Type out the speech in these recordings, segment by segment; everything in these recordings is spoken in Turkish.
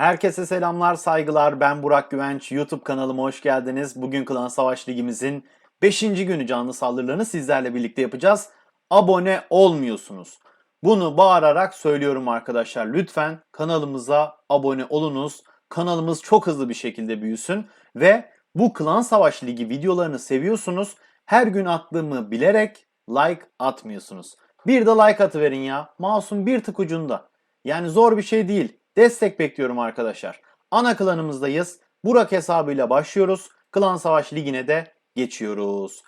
Herkese selamlar, saygılar. Ben Burak Güvenç. YouTube kanalıma hoş geldiniz. Bugün Klan Savaş Ligimizin 5. günü canlı saldırılarını sizlerle birlikte yapacağız. Abone olmuyorsunuz. Bunu bağırarak söylüyorum arkadaşlar. Lütfen kanalımıza abone olunuz. Kanalımız çok hızlı bir şekilde büyüsün ve bu Klan Savaş Ligi videolarını seviyorsunuz. Her gün attığımı bilerek like atmıyorsunuz. Bir de like atıverin ya. Masum bir tık ucunda. Yani zor bir şey değil. Destek bekliyorum arkadaşlar. Ana klanımızdayız. Burak hesabıyla başlıyoruz. Klan Savaş Ligi'ne de geçiyoruz.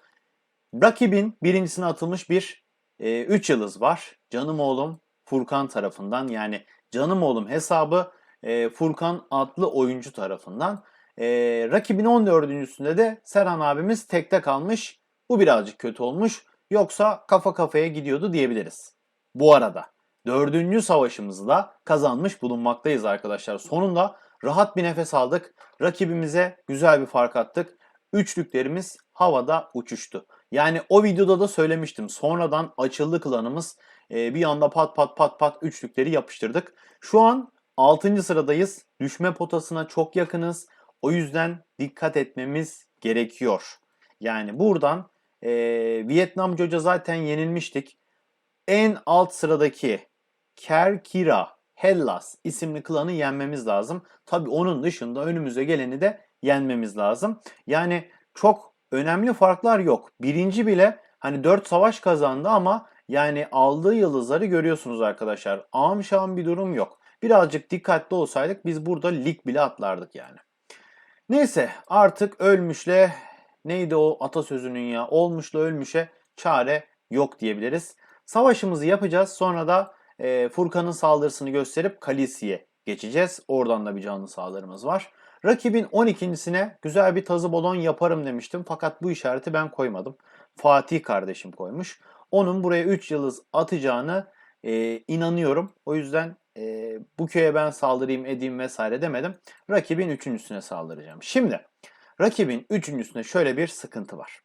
Rakibin birincisine atılmış bir 3 yıldız var. Canım oğlum Furkan tarafından yani canım oğlum hesabı e, Furkan adlı oyuncu tarafından. E, rakibin 14.sünde de Serhan abimiz tekte kalmış. Bu birazcık kötü olmuş. Yoksa kafa kafaya gidiyordu diyebiliriz. Bu arada dördüncü savaşımızı da kazanmış bulunmaktayız arkadaşlar. Sonunda rahat bir nefes aldık. Rakibimize güzel bir fark attık. Üçlüklerimiz havada uçuştu. Yani o videoda da söylemiştim. Sonradan açıldı klanımız. Ee, bir anda pat pat pat pat üçlükleri yapıştırdık. Şu an 6. sıradayız. Düşme potasına çok yakınız. O yüzden dikkat etmemiz gerekiyor. Yani buradan e, Vietnam Joja zaten yenilmiştik. En alt sıradaki Kerkira Hellas isimli klanı yenmemiz lazım. Tabi onun dışında önümüze geleni de yenmemiz lazım. Yani çok önemli farklar yok. Birinci bile hani 4 savaş kazandı ama yani aldığı yıldızları görüyorsunuz arkadaşlar. Ağım şahım bir durum yok. Birazcık dikkatli olsaydık biz burada lig bile atlardık yani. Neyse artık ölmüşle neydi o atasözünün ya olmuşla ölmüşe çare yok diyebiliriz. Savaşımızı yapacağız sonra da e, Furkan'ın saldırısını gösterip Kalisi'ye geçeceğiz. Oradan da bir canlı saldırımız var. Rakibin 12.sine güzel bir tazı balon yaparım demiştim. Fakat bu işareti ben koymadım. Fatih kardeşim koymuş. Onun buraya 3 yıldız atacağını e, inanıyorum. O yüzden e, bu köye ben saldırayım edeyim vesaire demedim. Rakibin 3.süne saldıracağım. Şimdi rakibin 3.süne şöyle bir sıkıntı var.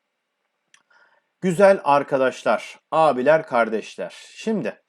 Güzel arkadaşlar, abiler, kardeşler. Şimdi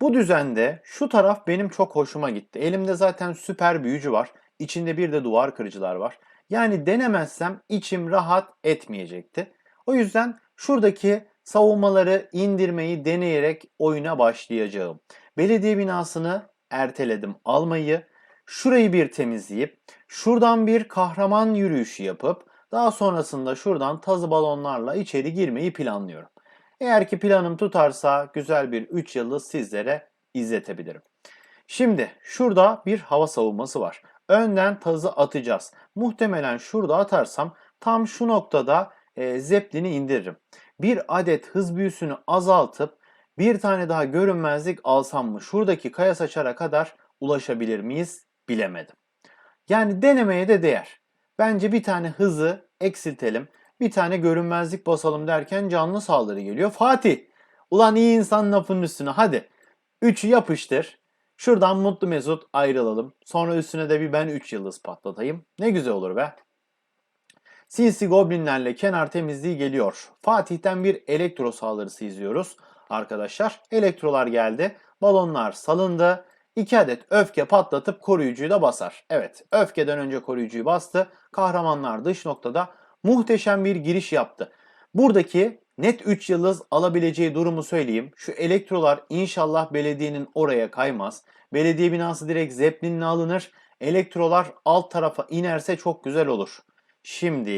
bu düzende şu taraf benim çok hoşuma gitti. Elimde zaten süper büyücü var. İçinde bir de duvar kırıcılar var. Yani denemezsem içim rahat etmeyecekti. O yüzden şuradaki savunmaları indirmeyi deneyerek oyuna başlayacağım. Belediye binasını erteledim almayı. Şurayı bir temizleyip şuradan bir kahraman yürüyüşü yapıp daha sonrasında şuradan tazı balonlarla içeri girmeyi planlıyorum. Eğer ki planım tutarsa güzel bir 3 yıldız sizlere izletebilirim. Şimdi şurada bir hava savunması var. Önden tazı atacağız. Muhtemelen şurada atarsam tam şu noktada e, zeplini indiririm. Bir adet hız büyüsünü azaltıp bir tane daha görünmezlik alsam mı şuradaki kaya saçara kadar ulaşabilir miyiz bilemedim. Yani denemeye de değer. Bence bir tane hızı eksiltelim. Bir tane görünmezlik basalım derken canlı saldırı geliyor. Fatih ulan iyi insan lafının üstüne hadi. 3'ü yapıştır. Şuradan mutlu mesut ayrılalım. Sonra üstüne de bir ben 3 yıldız patlatayım. Ne güzel olur be. Sinsi Goblinlerle kenar temizliği geliyor. Fatih'ten bir elektro saldırısı izliyoruz arkadaşlar. Elektrolar geldi. Balonlar salındı. 2 adet öfke patlatıp koruyucuyu da basar. Evet öfkeden önce koruyucuyu bastı. Kahramanlar dış noktada muhteşem bir giriş yaptı. Buradaki net 3 yıldız alabileceği durumu söyleyeyim. Şu elektrolar inşallah belediyenin oraya kaymaz. Belediye binası direkt zeplinle alınır. Elektrolar alt tarafa inerse çok güzel olur. Şimdi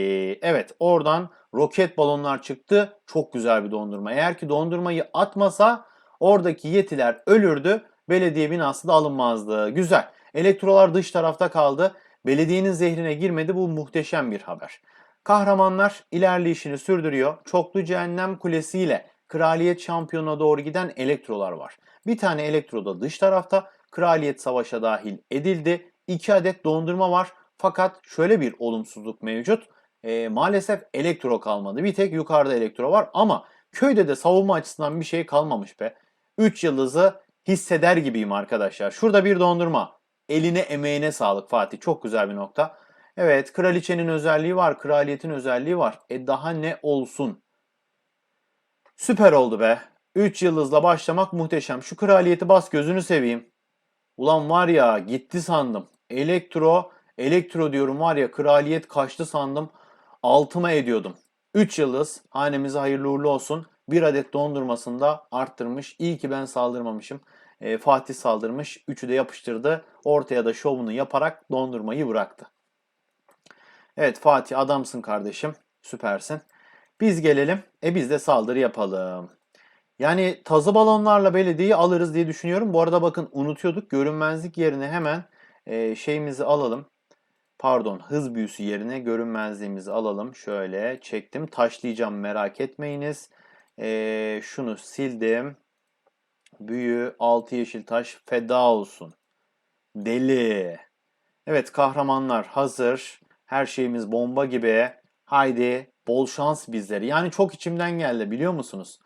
evet oradan roket balonlar çıktı. Çok güzel bir dondurma. Eğer ki dondurmayı atmasa oradaki yetiler ölürdü. Belediye binası da alınmazdı. Güzel. Elektrolar dış tarafta kaldı. Belediyenin zehrine girmedi. Bu muhteşem bir haber. Kahramanlar ilerleyişini sürdürüyor. Çoklu Cehennem Kulesi ile Kraliyet Şampiyonuna doğru giden elektrolar var. Bir tane elektro da dış tarafta Kraliyet Savaş'a dahil edildi. İki adet dondurma var. Fakat şöyle bir olumsuzluk mevcut. E, maalesef elektro kalmadı. Bir tek yukarıda elektro var ama köyde de savunma açısından bir şey kalmamış be. 3 yıldızı hisseder gibiyim arkadaşlar. Şurada bir dondurma. Eline emeğine sağlık Fatih. Çok güzel bir nokta. Evet kraliçenin özelliği var. Kraliyetin özelliği var. E daha ne olsun? Süper oldu be. 3 yıldızla başlamak muhteşem. Şu kraliyeti bas gözünü seveyim. Ulan var ya gitti sandım. Elektro, elektro diyorum var ya kraliyet kaçtı sandım. Altıma ediyordum. 3 yıldız hanemize hayırlı uğurlu olsun. Bir adet dondurmasını da arttırmış. İyi ki ben saldırmamışım. Ee, Fatih saldırmış. Üçü de yapıştırdı. Ortaya da şovunu yaparak dondurmayı bıraktı. Evet Fatih adamsın kardeşim. Süpersin. Biz gelelim. E biz de saldırı yapalım. Yani tazı balonlarla belediyeyi alırız diye düşünüyorum. Bu arada bakın unutuyorduk. Görünmezlik yerine hemen e, şeyimizi alalım. Pardon hız büyüsü yerine görünmezliğimizi alalım. Şöyle çektim. Taşlayacağım merak etmeyiniz. E, şunu sildim. Büyü 6 yeşil taş feda olsun. Deli. Evet kahramanlar hazır. Her şeyimiz bomba gibi. Haydi bol şans bizlere. Yani çok içimden geldi biliyor musunuz?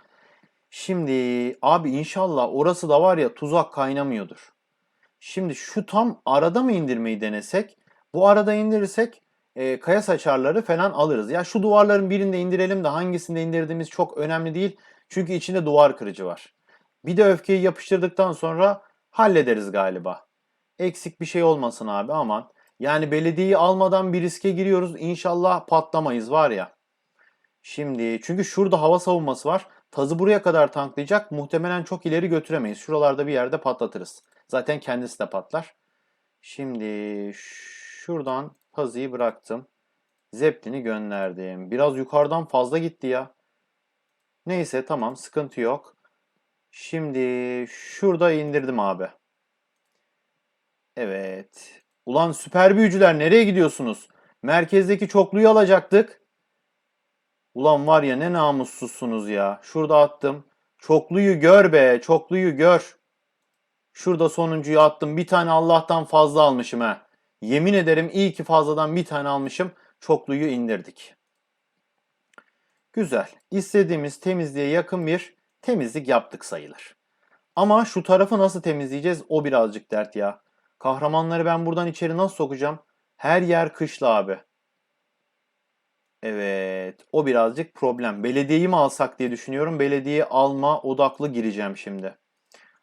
Şimdi abi inşallah orası da var ya tuzak kaynamıyordur. Şimdi şu tam arada mı indirmeyi denesek? Bu arada indirirsek e, kaya saçarları falan alırız. Ya şu duvarların birinde indirelim de hangisinde indirdiğimiz çok önemli değil. Çünkü içinde duvar kırıcı var. Bir de öfkeyi yapıştırdıktan sonra hallederiz galiba. Eksik bir şey olmasın abi aman. Yani belediyeyi almadan bir riske giriyoruz. İnşallah patlamayız var ya. Şimdi çünkü şurada hava savunması var. Tazı buraya kadar tanklayacak. Muhtemelen çok ileri götüremeyiz. Şuralarda bir yerde patlatırız. Zaten kendisi de patlar. Şimdi şuradan Tazı'yı bıraktım. Zeppelin'i gönderdim. Biraz yukarıdan fazla gitti ya. Neyse tamam sıkıntı yok. Şimdi şurada indirdim abi. Evet. Ulan süper büyücüler nereye gidiyorsunuz? Merkezdeki çokluyu alacaktık. Ulan var ya ne namussuzsunuz ya. Şurada attım. Çokluyu gör be. Çokluyu gör. Şurada sonuncuyu attım. Bir tane Allah'tan fazla almışım ha. Yemin ederim iyi ki fazladan bir tane almışım. Çokluyu indirdik. Güzel. İstediğimiz temizliğe yakın bir temizlik yaptık sayılır. Ama şu tarafı nasıl temizleyeceğiz o birazcık dert ya. Kahramanları ben buradan içeri nasıl sokacağım? Her yer kışla abi. Evet, o birazcık problem. Belediyeyi mi alsak diye düşünüyorum. Belediye alma odaklı gireceğim şimdi.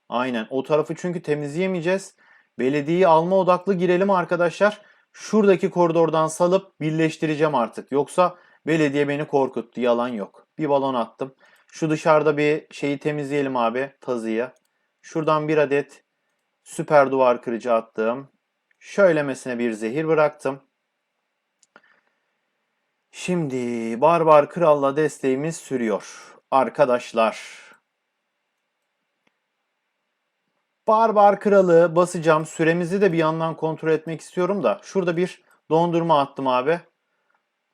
Aynen, o tarafı çünkü temizleyemeyeceğiz. Belediyeyi alma odaklı girelim arkadaşlar. Şuradaki koridordan salıp birleştireceğim artık. Yoksa belediye beni korkuttu, yalan yok. Bir balon attım. Şu dışarıda bir şeyi temizleyelim abi, tazıyı. Şuradan bir adet süper duvar kırıcı attım. Şöylemesine bir zehir bıraktım. Şimdi Barbar Kral'la desteğimiz sürüyor. Arkadaşlar. Barbar Kral'ı basacağım. Süremizi de bir yandan kontrol etmek istiyorum da. Şurada bir dondurma attım abi.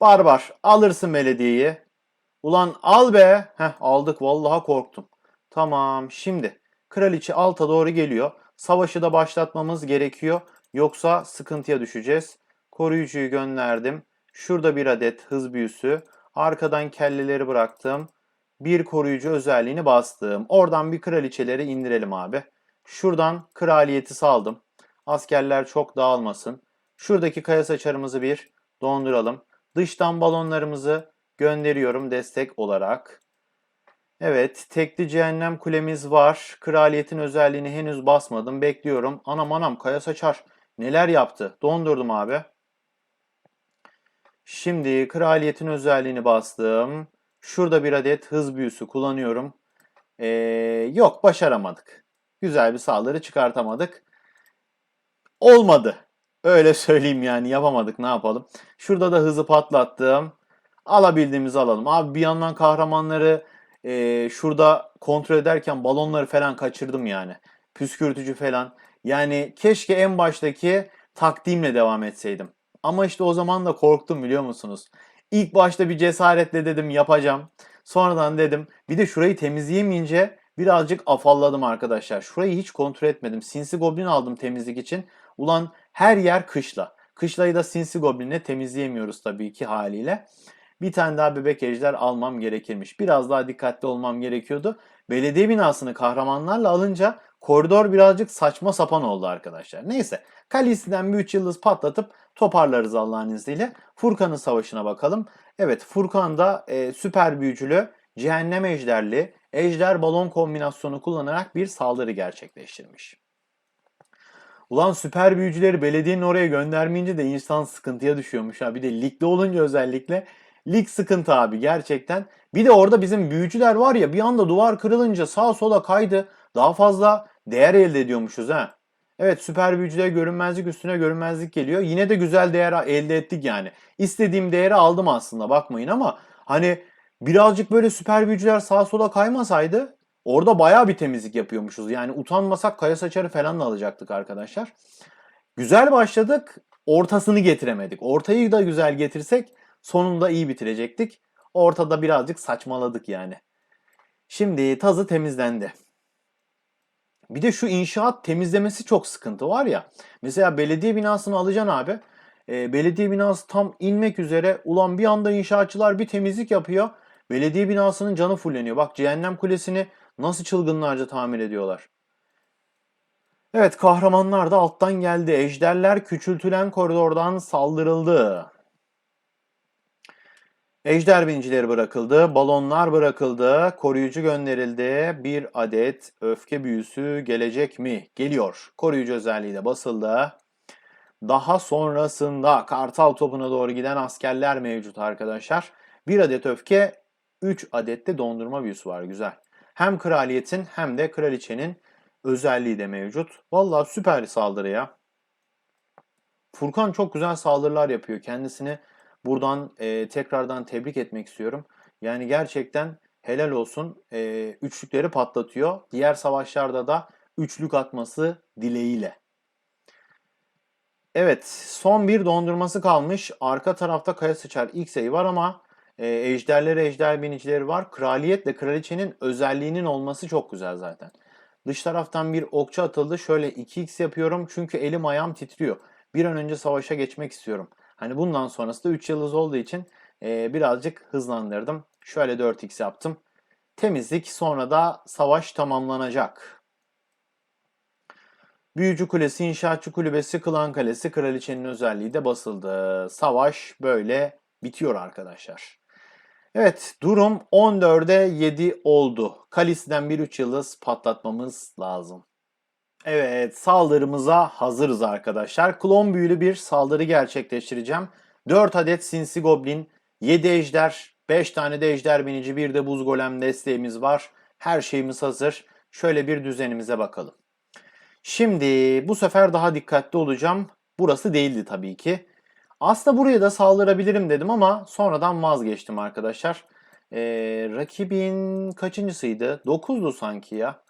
Barbar alırsın belediyeyi. Ulan al be. Heh aldık vallahi korktum. Tamam şimdi kraliçe alta doğru geliyor. Savaşı da başlatmamız gerekiyor. Yoksa sıkıntıya düşeceğiz. Koruyucuyu gönderdim. Şurada bir adet hız büyüsü. Arkadan kelleleri bıraktım. Bir koruyucu özelliğini bastım. Oradan bir kraliçeleri indirelim abi. Şuradan kraliyeti saldım. Askerler çok dağılmasın. Şuradaki kaya saçarımızı bir donduralım. Dıştan balonlarımızı gönderiyorum destek olarak. Evet, tekli cehennem kulemiz var. Kraliyetin özelliğini henüz basmadım. Bekliyorum. Anam anam kaya saçar. Neler yaptı? Dondurdum abi. Şimdi kraliyetin özelliğini bastım. Şurada bir adet hız büyüsü kullanıyorum. Ee, yok başaramadık. Güzel bir saldırı çıkartamadık. Olmadı. Öyle söyleyeyim yani yapamadık ne yapalım. Şurada da hızı patlattım. Alabildiğimizi alalım. Abi bir yandan kahramanları e, şurada kontrol ederken balonları falan kaçırdım yani. Püskürtücü falan. Yani keşke en baştaki takdimle devam etseydim. Ama işte o zaman da korktum biliyor musunuz? İlk başta bir cesaretle dedim yapacağım. Sonradan dedim bir de şurayı temizleyemeyince birazcık afalladım arkadaşlar. Şurayı hiç kontrol etmedim. Sinsi Goblin aldım temizlik için. Ulan her yer kışla. Kışlayı da Sinsi Goblin'le temizleyemiyoruz tabii ki haliyle. Bir tane daha bebek ejder almam gerekirmiş. Biraz daha dikkatli olmam gerekiyordu. Belediye binasını kahramanlarla alınca koridor birazcık saçma sapan oldu arkadaşlar. Neyse Kalisi'den bir 3 yıldız patlatıp toparlarız Allah'ın izniyle. Furkan'ın savaşına bakalım. Evet Furkan da e, süper büyücülü, cehennem ejderli, ejder balon kombinasyonu kullanarak bir saldırı gerçekleştirmiş. Ulan süper büyücüleri belediyenin oraya göndermeyince de insan sıkıntıya düşüyormuş ha. Bir de ligde olunca özellikle lig sıkıntı abi gerçekten. Bir de orada bizim büyücüler var ya bir anda duvar kırılınca sağa sola kaydı. Daha fazla değer elde ediyormuşuz ha. Evet süper büyücülere görünmezlik üstüne görünmezlik geliyor. Yine de güzel değer elde ettik yani. İstediğim değeri aldım aslında bakmayın ama hani birazcık böyle süper büyücüler sağa sola kaymasaydı orada bayağı bir temizlik yapıyormuşuz. Yani utanmasak kaya saçarı falan da alacaktık arkadaşlar. Güzel başladık. Ortasını getiremedik. Ortayı da güzel getirsek sonunda iyi bitirecektik. Ortada birazcık saçmaladık yani. Şimdi tazı temizlendi. Bir de şu inşaat temizlemesi çok sıkıntı var ya. Mesela belediye binasını alacaksın abi. E, belediye binası tam inmek üzere. Ulan bir anda inşaatçılar bir temizlik yapıyor. Belediye binasının canı fulleniyor. Bak cehennem kulesini nasıl çılgınlarca tamir ediyorlar. Evet kahramanlar da alttan geldi. Ejderler küçültülen koridordan saldırıldı. Ejder bincileri bırakıldı, balonlar bırakıldı, koruyucu gönderildi. Bir adet öfke büyüsü gelecek mi? Geliyor. Koruyucu özelliği de basıldı. Daha sonrasında kartal topuna doğru giden askerler mevcut arkadaşlar. Bir adet öfke, 3 adet de dondurma büyüsü var. Güzel. Hem kraliyetin hem de kraliçenin özelliği de mevcut. Vallahi süper saldırı ya. Furkan çok güzel saldırılar yapıyor. Kendisini buradan e, tekrardan tebrik etmek istiyorum. Yani gerçekten helal olsun. E, üçlükleri patlatıyor. Diğer savaşlarda da üçlük atması dileğiyle. Evet, son bir dondurması kalmış. Arka tarafta Kaya Sıçar X'ey var ama e, ejderleri, ejder binicileri var. Kraliyetle kraliçenin özelliğinin olması çok güzel zaten. Dış taraftan bir okçu atıldı. Şöyle 2x yapıyorum çünkü elim ayağım titriyor. Bir an önce savaşa geçmek istiyorum. Hani bundan sonrası da 3 yıldız olduğu için e, birazcık hızlandırdım. Şöyle 4x yaptım. Temizlik sonra da savaş tamamlanacak. Büyücü Kulesi, İnşaatçı Kulübesi, Klan Kalesi, Kraliçenin özelliği de basıldı. Savaş böyle bitiyor arkadaşlar. Evet durum 14'e 7 oldu. Kalisi'den bir 3 yıldız patlatmamız lazım. Evet saldırımıza hazırız arkadaşlar. Klon büyülü bir saldırı gerçekleştireceğim. 4 adet sinsi goblin, 7 ejder, 5 tane de ejder binici, bir de buz golem desteğimiz var. Her şeyimiz hazır. Şöyle bir düzenimize bakalım. Şimdi bu sefer daha dikkatli olacağım. Burası değildi tabii ki. Aslında buraya da saldırabilirim dedim ama sonradan vazgeçtim arkadaşlar. Ee, rakibin kaçıncısıydı? 9'du sanki ya.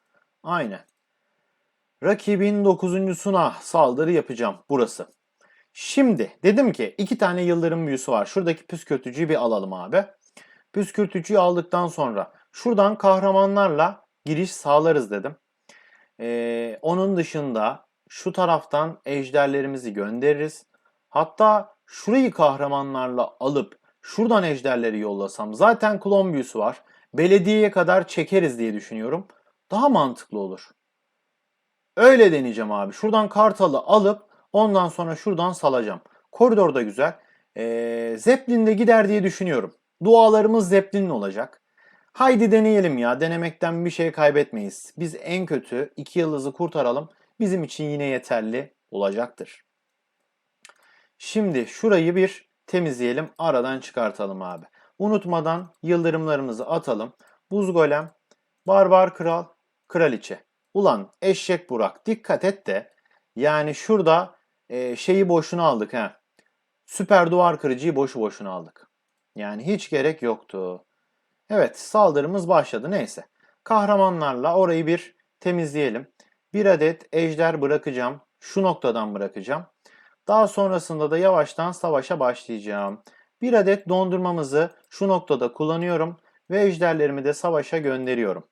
Aynen. Rakibin 9.suna saldırı yapacağım. Burası. Şimdi dedim ki iki tane yıldırım büyüsü var. Şuradaki püskürtücüyü bir alalım abi. Püskürtücüyü aldıktan sonra şuradan kahramanlarla giriş sağlarız dedim. Ee, onun dışında şu taraftan ejderlerimizi göndeririz. Hatta şurayı kahramanlarla alıp şuradan ejderleri yollasam zaten klon büyüsü var. Belediyeye kadar çekeriz diye düşünüyorum. Daha mantıklı olur. Öyle deneyeceğim abi. Şuradan kartalı alıp ondan sonra şuradan salacağım. Koridor da güzel. Ee, Zeppelin de gider diye düşünüyorum. Dualarımız Zeppelin'in olacak. Haydi deneyelim ya. Denemekten bir şey kaybetmeyiz. Biz en kötü iki yıldızı kurtaralım. Bizim için yine yeterli olacaktır. Şimdi şurayı bir temizleyelim. Aradan çıkartalım abi. Unutmadan yıldırımlarımızı atalım. Buz golem, barbar kral, kraliçe. Ulan eşek Burak dikkat et de yani şurada e, şeyi boşuna aldık ha. Süper duvar kırıcıyı boşu boşuna aldık. Yani hiç gerek yoktu. Evet saldırımız başladı neyse. Kahramanlarla orayı bir temizleyelim. Bir adet ejder bırakacağım. Şu noktadan bırakacağım. Daha sonrasında da yavaştan savaşa başlayacağım. Bir adet dondurmamızı şu noktada kullanıyorum ve ejderlerimi de savaşa gönderiyorum.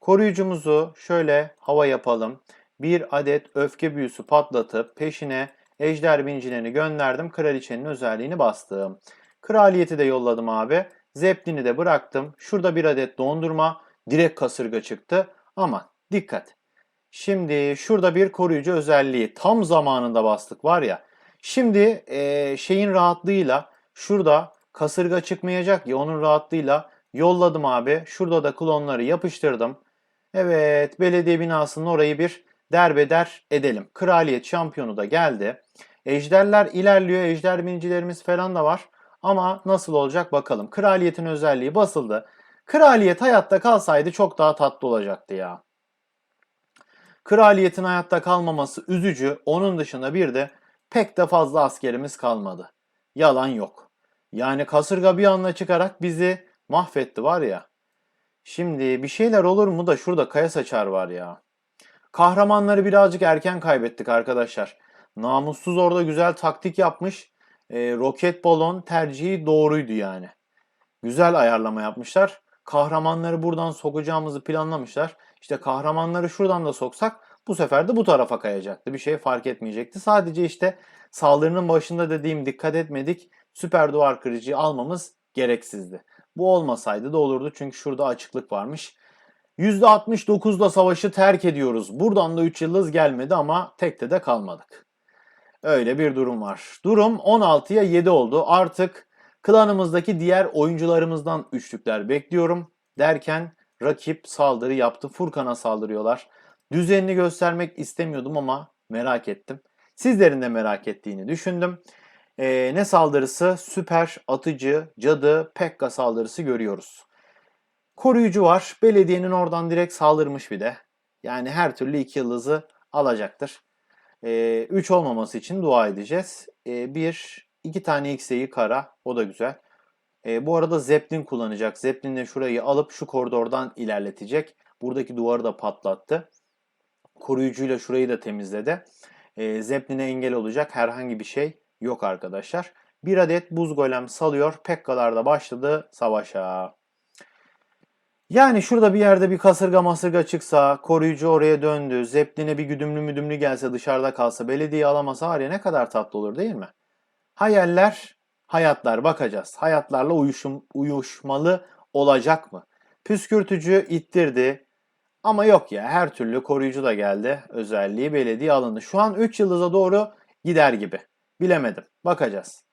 Koruyucumuzu şöyle hava yapalım. Bir adet öfke büyüsü patlatıp peşine ejder bincilerini gönderdim. Kraliçenin özelliğini bastım. Kraliyeti de yolladım abi. Zeppelin'i de bıraktım. Şurada bir adet dondurma. Direkt kasırga çıktı. Ama dikkat. Şimdi şurada bir koruyucu özelliği. Tam zamanında bastık var ya. Şimdi e, şeyin rahatlığıyla şurada kasırga çıkmayacak ya onun rahatlığıyla yolladım abi. Şurada da klonları yapıştırdım. Evet belediye binasının orayı bir derbeder edelim. Kraliyet şampiyonu da geldi. Ejderler ilerliyor. Ejder binicilerimiz falan da var. Ama nasıl olacak bakalım. Kraliyetin özelliği basıldı. Kraliyet hayatta kalsaydı çok daha tatlı olacaktı ya. Kraliyetin hayatta kalmaması üzücü. Onun dışında bir de pek de fazla askerimiz kalmadı. Yalan yok. Yani kasırga bir anda çıkarak bizi mahvetti var ya. Şimdi bir şeyler olur mu da şurada kaya saçar var ya. Kahramanları birazcık erken kaybettik arkadaşlar. Namussuz orada güzel taktik yapmış. E, roket balon tercihi doğruydu yani. Güzel ayarlama yapmışlar. Kahramanları buradan sokacağımızı planlamışlar. İşte kahramanları şuradan da soksak bu sefer de bu tarafa kayacaktı. Bir şey fark etmeyecekti. Sadece işte saldırının başında dediğim dikkat etmedik. Süper duvar kırıcıyı almamız gereksizdi. Bu olmasaydı da olurdu çünkü şurada açıklık varmış. %69'da savaşı terk ediyoruz. Buradan da 3 yıldız gelmedi ama tekte de kalmadık. Öyle bir durum var. Durum 16'ya 7 oldu. Artık klanımızdaki diğer oyuncularımızdan üçlükler bekliyorum. Derken rakip saldırı yaptı. Furkan'a saldırıyorlar. Düzenini göstermek istemiyordum ama merak ettim. Sizlerin de merak ettiğini düşündüm. Ee, ne saldırısı? Süper, atıcı, cadı, pekka saldırısı görüyoruz. Koruyucu var. Belediyenin oradan direkt saldırmış bir de. Yani her türlü iki yıldızı alacaktır. 3 olmaması için dua edeceğiz. 1, 2 tane X'eyi kara. O da güzel. E, bu arada Zeppelin kullanacak. Zeppelin de şurayı alıp şu koridordan ilerletecek. Buradaki duvarı da patlattı. Koruyucuyla şurayı da temizledi. E, Zeppelin'e engel olacak herhangi bir şey yok arkadaşlar. Bir adet buz golem salıyor. Pekkalar da başladı savaşa. Yani şurada bir yerde bir kasırga masırga çıksa, koruyucu oraya döndü, Zeppelin'e bir güdümlü müdümlü gelse dışarıda kalsa, belediye alamasa var ne kadar tatlı olur değil mi? Hayaller, hayatlar bakacağız. Hayatlarla uyuşum, uyuşmalı olacak mı? Püskürtücü ittirdi. Ama yok ya her türlü koruyucu da geldi. Özelliği belediye alındı. Şu an 3 yıldıza doğru gider gibi. Bilemedim. Bakacağız.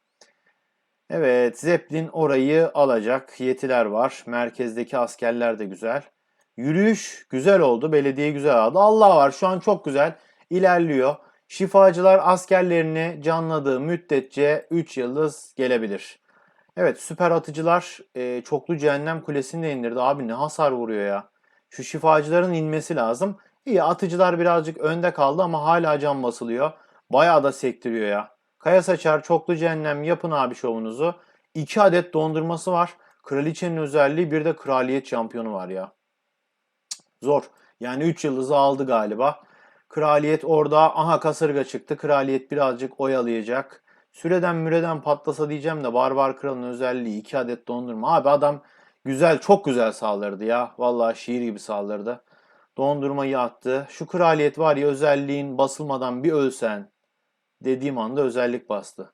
Evet, Zeppelin orayı alacak. Yetiler var. Merkezdeki askerler de güzel. Yürüyüş güzel oldu. Belediye güzel aldı. Allah var. Şu an çok güzel. İlerliyor. Şifacılar askerlerini canladığı müddetçe 3 yıldız gelebilir. Evet süper atıcılar e, çoklu cehennem kulesini de indirdi. Abi ne hasar vuruyor ya. Şu şifacıların inmesi lazım. İyi atıcılar birazcık önde kaldı ama hala can basılıyor. Bayağı da sektiriyor ya. Kaya Saçar çoklu cehennem yapın abi şovunuzu. 2 adet dondurması var. Kraliçenin özelliği bir de kraliyet şampiyonu var ya. Zor. Yani 3 yıldızı aldı galiba. Kraliyet orada aha kasırga çıktı. Kraliyet birazcık oyalayacak. Süreden müreden patlasa diyeceğim de Barbar Kral'ın özelliği 2 adet dondurma. Abi adam güzel çok güzel saldırdı ya. Vallahi şiir gibi saldırdı. Dondurmayı attı. Şu kraliyet var ya özelliğin basılmadan bir ölsen dediğim anda özellik bastı.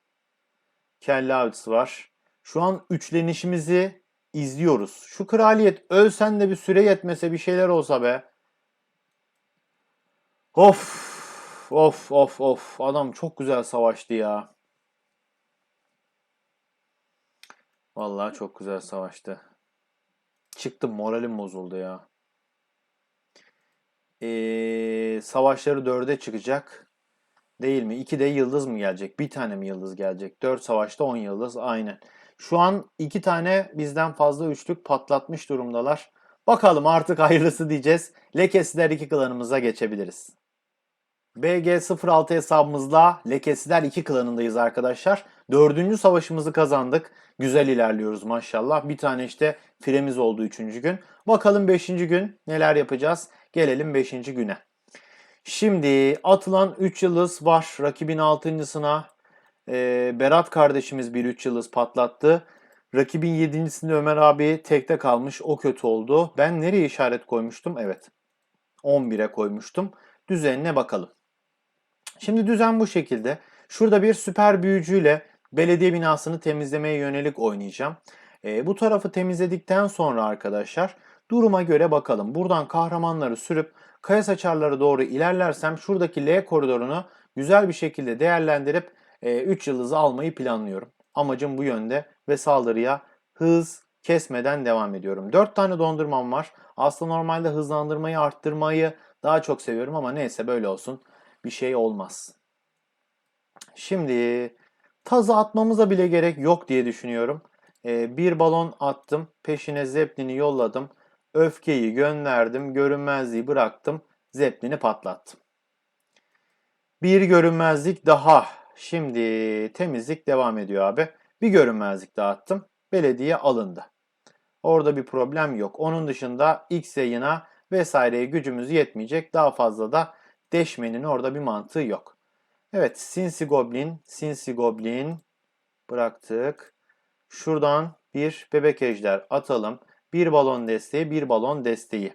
Kelle avcısı var. Şu an üçlenişimizi izliyoruz. Şu kraliyet ölsen de bir süre yetmese bir şeyler olsa be. Of of of of adam çok güzel savaştı ya. Vallahi çok güzel savaştı. Çıktım moralim bozuldu ya. Ee, savaşları dörde çıkacak. Değil mi? 2 de yıldız mı gelecek? Bir tane mi yıldız gelecek? 4 savaşta 10 yıldız. Aynen. Şu an iki tane bizden fazla üçlük patlatmış durumdalar. Bakalım artık hayırlısı diyeceğiz. Lekesiler 2 klanımıza geçebiliriz. BG06 hesabımızla Lekesiler 2 klanındayız arkadaşlar. Dördüncü savaşımızı kazandık. Güzel ilerliyoruz maşallah. Bir tane işte firemiz oldu üçüncü gün. Bakalım beşinci gün neler yapacağız. Gelelim beşinci güne. Şimdi atılan 3 yıldız var. Rakibin 6.sına e, Berat kardeşimiz bir 3 yıldız patlattı. Rakibin 7.sinde Ömer abi tekte kalmış. O kötü oldu. Ben nereye işaret koymuştum? Evet. 11'e koymuştum. Düzenine bakalım. Şimdi düzen bu şekilde. Şurada bir süper büyücüyle belediye binasını temizlemeye yönelik oynayacağım. E, bu tarafı temizledikten sonra arkadaşlar duruma göre bakalım. Buradan kahramanları sürüp kaya saçarlara doğru ilerlersem şuradaki L koridorunu güzel bir şekilde değerlendirip 3 e, yıldızı almayı planlıyorum. Amacım bu yönde ve saldırıya hız kesmeden devam ediyorum. 4 tane dondurmam var. Aslında normalde hızlandırmayı arttırmayı Daha çok seviyorum ama neyse böyle olsun. Bir şey olmaz. Şimdi tazı atmamıza bile gerek yok diye düşünüyorum. Ee, bir balon attım. Peşine zeplini yolladım. Öfkeyi gönderdim. Görünmezliği bıraktım. Zeplini patlattım. Bir görünmezlik daha. Şimdi temizlik devam ediyor abi. Bir görünmezlik daha attım. Belediye alındı. Orada bir problem yok. Onun dışında X yayına vesaireye gücümüz yetmeyecek. Daha fazla da deşmenin orada bir mantığı yok. Evet, Sinsi Goblin, Sinsi Goblin bıraktık. Şuradan bir bebek ejder atalım. Bir balon desteği, bir balon desteği.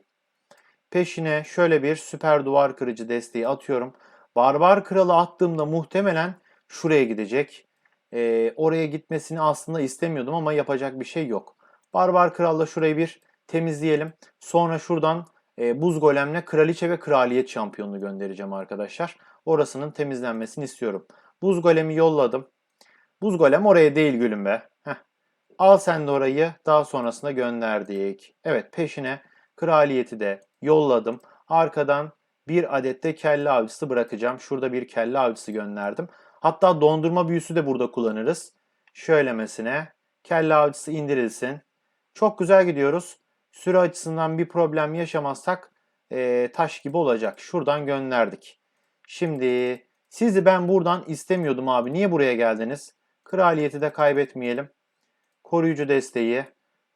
Peşine şöyle bir süper duvar kırıcı desteği atıyorum. Barbar kralı attığımda muhtemelen şuraya gidecek. Ee, oraya gitmesini aslında istemiyordum ama yapacak bir şey yok. Barbar kralla şurayı bir temizleyelim. Sonra şuradan e, buz golemle kraliçe ve kraliyet şampiyonunu göndereceğim arkadaşlar. Orasının temizlenmesini istiyorum. Buz golemi yolladım. Buz golem oraya değil gülüm be. Al sen de orayı daha sonrasında gönderdik. Evet peşine kraliyeti de yolladım. Arkadan bir adet de kelle avcısı bırakacağım. Şurada bir kelle avcısı gönderdim. Hatta dondurma büyüsü de burada kullanırız. Şöylemesine kelle avcısı indirilsin. Çok güzel gidiyoruz. Süre açısından bir problem yaşamazsak e, taş gibi olacak. Şuradan gönderdik. Şimdi sizi ben buradan istemiyordum abi. Niye buraya geldiniz? Kraliyeti de kaybetmeyelim. Koruyucu desteği.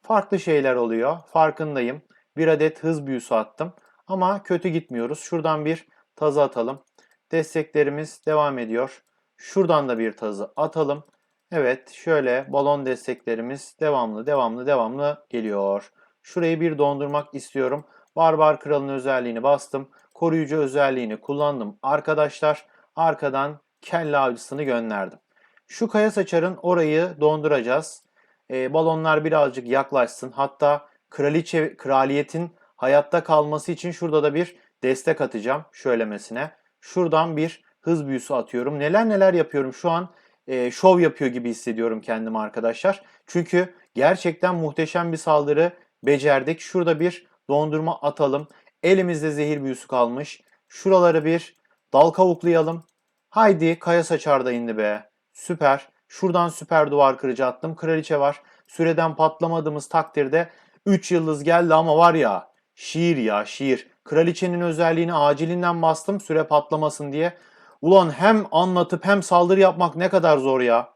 Farklı şeyler oluyor. Farkındayım. Bir adet hız büyüsü attım. Ama kötü gitmiyoruz. Şuradan bir tazı atalım. Desteklerimiz devam ediyor. Şuradan da bir tazı atalım. Evet şöyle balon desteklerimiz devamlı devamlı devamlı geliyor. Şurayı bir dondurmak istiyorum. Barbar kralın özelliğini bastım. Koruyucu özelliğini kullandım. Arkadaşlar arkadan kelle avcısını gönderdim. Şu kaya saçarın orayı donduracağız. E, balonlar birazcık yaklaşsın. Hatta kraliçe kraliyetin hayatta kalması için şurada da bir destek atacağım. Şöylemesine. Şuradan bir hız büyüsü atıyorum. Neler neler yapıyorum şu an. E, şov yapıyor gibi hissediyorum kendimi arkadaşlar. Çünkü gerçekten muhteşem bir saldırı becerdik. Şurada bir dondurma atalım. Elimizde zehir büyüsü kalmış. Şuraları bir dal kavuklayalım. Haydi kaya saçar da indi be. Süper. Şuradan süper duvar kırıcı attım. Kraliçe var. Süreden patlamadığımız takdirde 3 yıldız geldi ama var ya şiir ya şiir. Kraliçenin özelliğini acilinden bastım süre patlamasın diye. Ulan hem anlatıp hem saldırı yapmak ne kadar zor ya.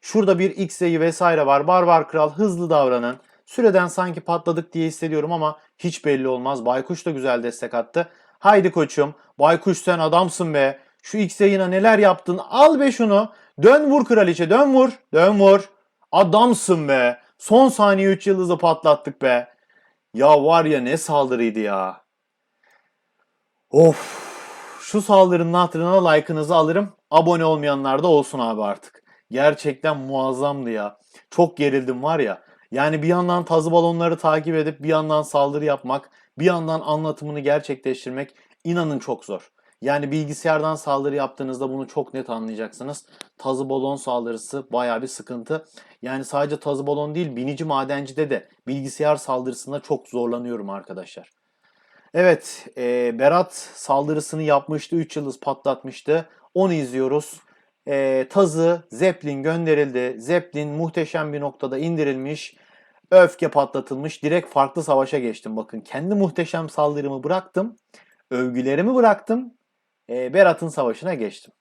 Şurada bir X'eyi vesaire var. Barbar kral hızlı davranın. Süreden sanki patladık diye hissediyorum ama hiç belli olmaz. Baykuş da güzel destek attı. Haydi koçum. Baykuş sen adamsın be. Şu X yayına neler yaptın? Al be şunu. Dön vur kraliçe dön vur. Dön vur. Adamsın be. Son saniye 3 yıldızı patlattık be. Ya var ya ne saldırıydı ya. Of. Şu saldırının hatırına like'ınızı alırım. Abone olmayanlar da olsun abi artık. Gerçekten muazzamdı ya. Çok gerildim var ya. Yani bir yandan tazı balonları takip edip bir yandan saldırı yapmak, bir yandan anlatımını gerçekleştirmek inanın çok zor. Yani bilgisayardan saldırı yaptığınızda bunu çok net anlayacaksınız. Tazı balon saldırısı baya bir sıkıntı. Yani sadece tazı balon değil binici madencide de bilgisayar saldırısında çok zorlanıyorum arkadaşlar. Evet e, Berat saldırısını yapmıştı. 3 yıldız patlatmıştı. Onu izliyoruz. E, tazı Zeppelin gönderildi. Zeppelin muhteşem bir noktada indirilmiş. Öfke patlatılmış. Direkt farklı savaşa geçtim. Bakın kendi muhteşem saldırımı bıraktım. Övgülerimi bıraktım. E, Berat'ın savaşına geçtim.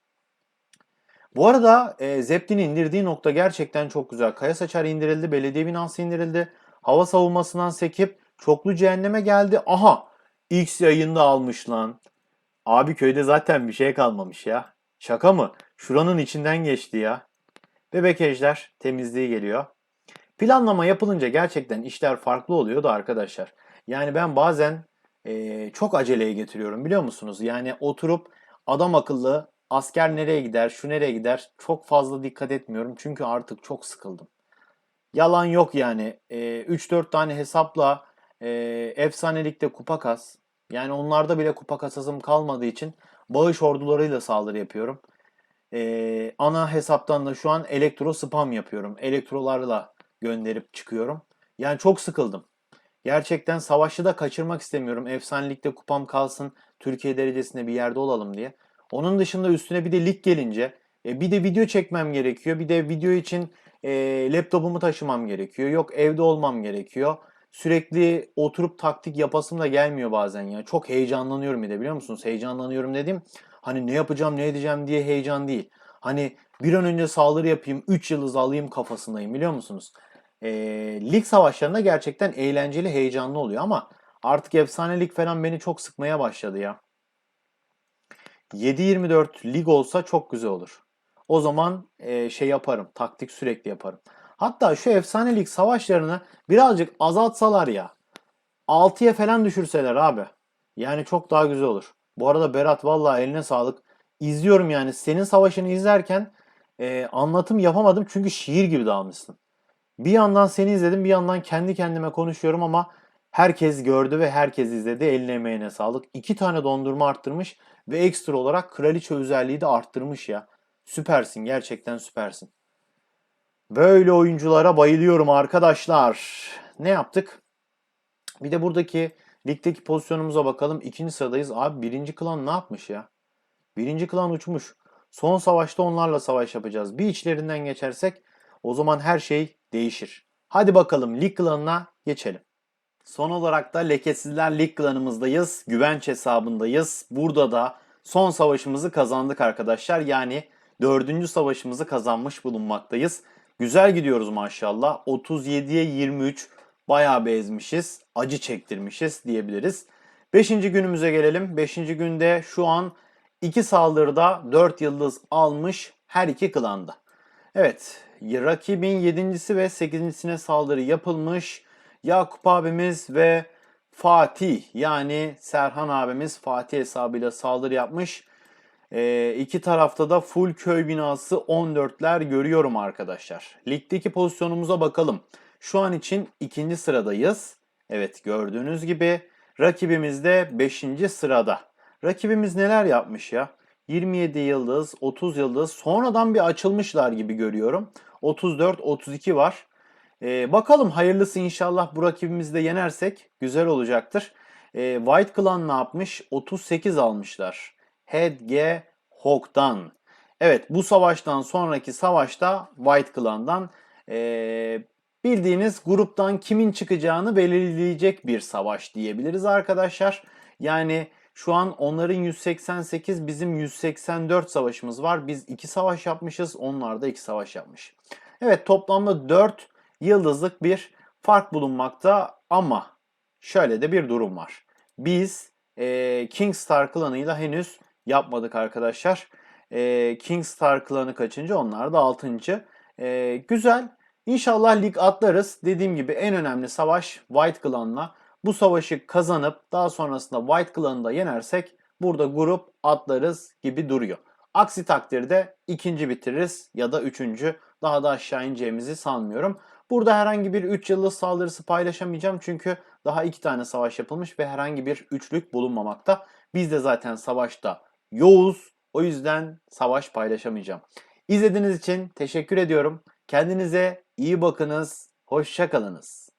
Bu arada e, Zeppelin'i indirdiği nokta gerçekten çok güzel. Kaya saçar indirildi. Belediye binası indirildi. Hava savunmasından sekip çoklu cehenneme geldi. Aha! X yayında almış lan. Abi köyde zaten bir şey kalmamış ya. Şaka mı? Şuranın içinden geçti ya. Bebek ejder temizliği geliyor. Planlama yapılınca gerçekten işler farklı oluyor da arkadaşlar. Yani ben bazen e, çok aceleye getiriyorum biliyor musunuz? Yani oturup adam akıllı asker nereye gider, şu nereye gider çok fazla dikkat etmiyorum. Çünkü artık çok sıkıldım. Yalan yok yani. E, 3-4 tane hesapla e, efsanelikte kupa kas. Yani onlarda bile kupa kasasım kalmadığı için bağış ordularıyla saldırı yapıyorum. E, ana hesaptan da şu an elektro spam yapıyorum. Elektrolarla gönderip çıkıyorum. Yani çok sıkıldım. Gerçekten savaşı da kaçırmak istemiyorum. Efsanelikte kupam kalsın. Türkiye derecesinde bir yerde olalım diye. Onun dışında üstüne bir de lig gelince e, bir de video çekmem gerekiyor. Bir de video için e, laptopumu taşımam gerekiyor. Yok evde olmam gerekiyor. Sürekli oturup taktik yapasım da gelmiyor bazen ya. Çok heyecanlanıyorum bir de biliyor musunuz? Heyecanlanıyorum dedim. Hani ne yapacağım ne edeceğim diye heyecan değil. Hani bir an önce saldırı yapayım 3 yıldız alayım kafasındayım biliyor musunuz? E, lig savaşlarında gerçekten eğlenceli heyecanlı oluyor ama artık efsanelik falan beni çok sıkmaya başladı ya. 7-24 lig olsa çok güzel olur. O zaman e, şey yaparım. Taktik sürekli yaparım. Hatta şu efsanelik savaşlarını birazcık azaltsalar ya. 6'ya falan düşürseler abi. Yani çok daha güzel olur. Bu arada Berat vallahi eline sağlık. İzliyorum yani. Senin savaşını izlerken e, anlatım yapamadım çünkü şiir gibi dağılmışsın. Bir yandan seni izledim bir yandan kendi kendime konuşuyorum ama herkes gördü ve herkes izledi. Eline emeğine sağlık. İki tane dondurma arttırmış ve ekstra olarak kraliçe özelliği de arttırmış ya. Süpersin gerçekten süpersin. Böyle oyunculara bayılıyorum arkadaşlar. Ne yaptık? Bir de buradaki ligdeki pozisyonumuza bakalım. İkinci sıradayız. Abi birinci klan ne yapmış ya? Birinci klan uçmuş. Son savaşta onlarla savaş yapacağız. Bir içlerinden geçersek o zaman her şey değişir. Hadi bakalım lig klanına geçelim. Son olarak da Lekesizler Lig klanımızdayız. Güvenç hesabındayız. Burada da son savaşımızı kazandık arkadaşlar. Yani dördüncü savaşımızı kazanmış bulunmaktayız. Güzel gidiyoruz maşallah. 37'ye 23 bayağı bezmişiz. Acı çektirmişiz diyebiliriz. Beşinci günümüze gelelim. Beşinci günde şu an iki saldırıda 4 yıldız almış her iki klanda. Evet rakibin 7.si ve 8.sine saldırı yapılmış. Yakup abimiz ve Fatih yani Serhan abimiz Fatih hesabıyla saldırı yapmış. Ee, iki tarafta da full köy binası 14'ler görüyorum arkadaşlar. Ligdeki pozisyonumuza bakalım. Şu an için ikinci sıradayız. Evet gördüğünüz gibi rakibimiz de 5. sırada. Rakibimiz neler yapmış ya? 27 yıldız, 30 yıldız sonradan bir açılmışlar gibi görüyorum. 34, 32 var. Ee, bakalım hayırlısı inşallah bu rakibimizi de yenersek güzel olacaktır. Ee, White Clan ne yapmış? 38 almışlar. Head G Hawk'tan. Evet bu savaştan sonraki savaşta White Clan'dan ee, bildiğiniz gruptan kimin çıkacağını belirleyecek bir savaş diyebiliriz arkadaşlar. Yani şu an onların 188 bizim 184 savaşımız var. Biz 2 savaş yapmışız onlar da 2 savaş yapmış. Evet toplamda 4 yıldızlık bir fark bulunmakta ama şöyle de bir durum var. Biz e, Kingstar klanıyla henüz yapmadık arkadaşlar. E, Kingstar klanı kaçıncı? Onlar da 6. E, güzel. İnşallah lig atlarız. Dediğim gibi en önemli savaş White Clan'la. Bu savaşı kazanıp daha sonrasında White Clan'ı da yenersek burada grup atlarız gibi duruyor. Aksi takdirde ikinci bitiririz ya da üçüncü. Daha da aşağı ineceğimizi sanmıyorum. Burada herhangi bir 3 yıldız saldırısı paylaşamayacağım çünkü daha iki tane savaş yapılmış ve herhangi bir üçlük bulunmamakta. Biz de zaten savaşta yoğuz. O yüzden savaş paylaşamayacağım. İzlediğiniz için teşekkür ediyorum. Kendinize iyi bakınız. Hoşçakalınız.